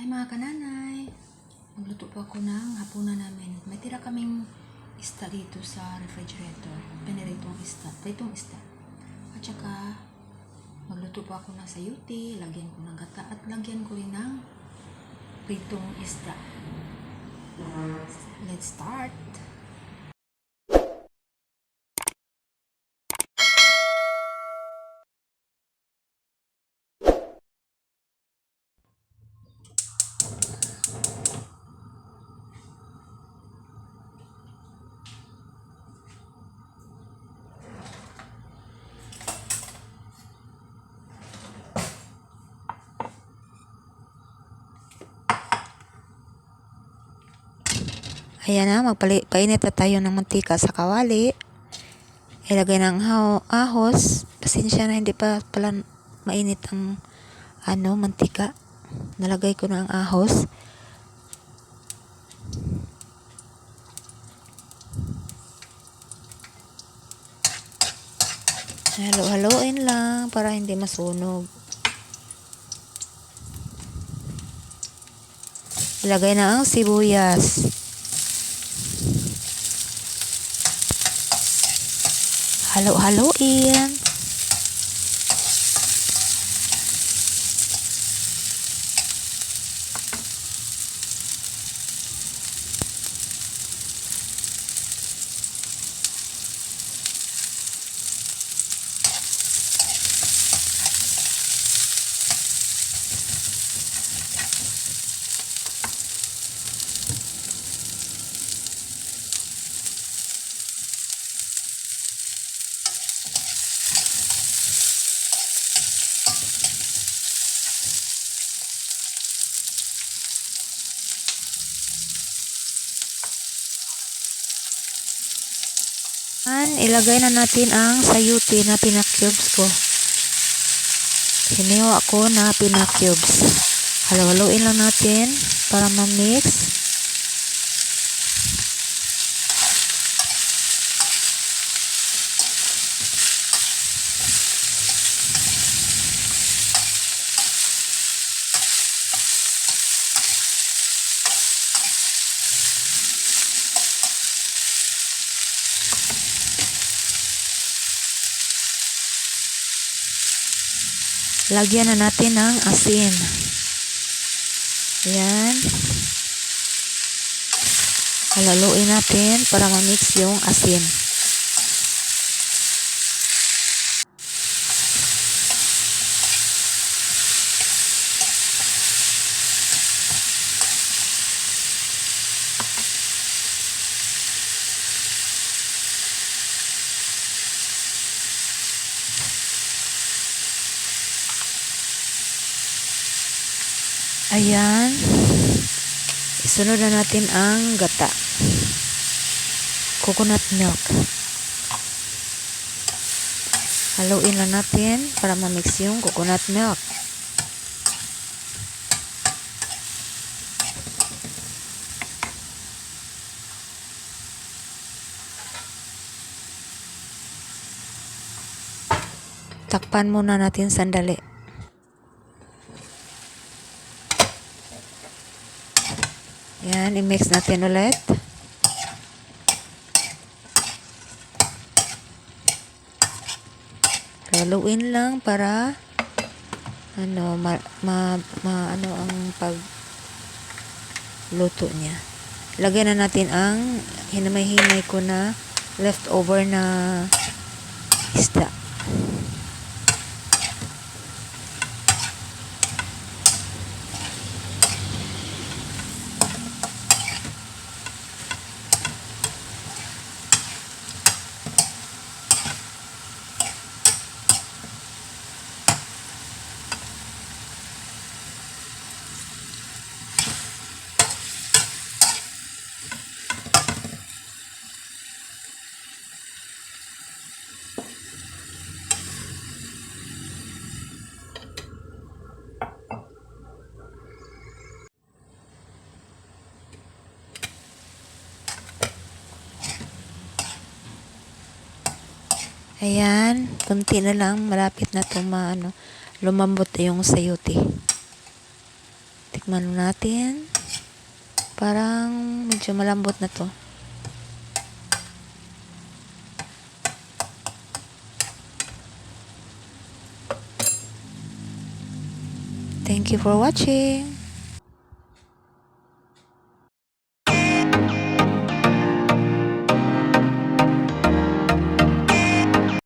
Ay mga kananay, magluto po ako ng hapunan namin. May tira kaming isda dito sa refrigerator. Piniritong isda, pritong isda. At saka, magluto po ako ng sayuti, lagyan ko ng gata, at lagyan ko rin ng pritong isda. Let's start! Ayan na, magpainit na tayo ng mantika sa kawali. Ilagay ng ahos. Pasensya na, hindi pa pala mainit ang ano, mantika. Nalagay ko na ang ahos. Halo-haloin lang para hindi masunog. Ilagay na ang sibuyas. Halo-haloin. An, ilagay na natin ang sayuti na pinakcubes ko. Hiniwa ko na pinakcubes. Halo-haloin lang natin para ma-mix. Lagyan na natin ng asin. Ayan. Halaluin natin para ma-mix yung asin. Ayan. Isunod na natin ang gata. Coconut milk. Haluin lang natin para ma-mix yung coconut milk. Takpan muna natin sandali. Yan, i-mix natin ulit. Haluin lang para ano, ma, ma, ma- ano ang pag luto niya. Lagyan na natin ang hinamay-himay ko na leftover na isda. Ayan, kunti na lang, malapit na to maano, lumambot yung sayote. Tikman natin. Parang medyo malambot na to. Thank you for watching.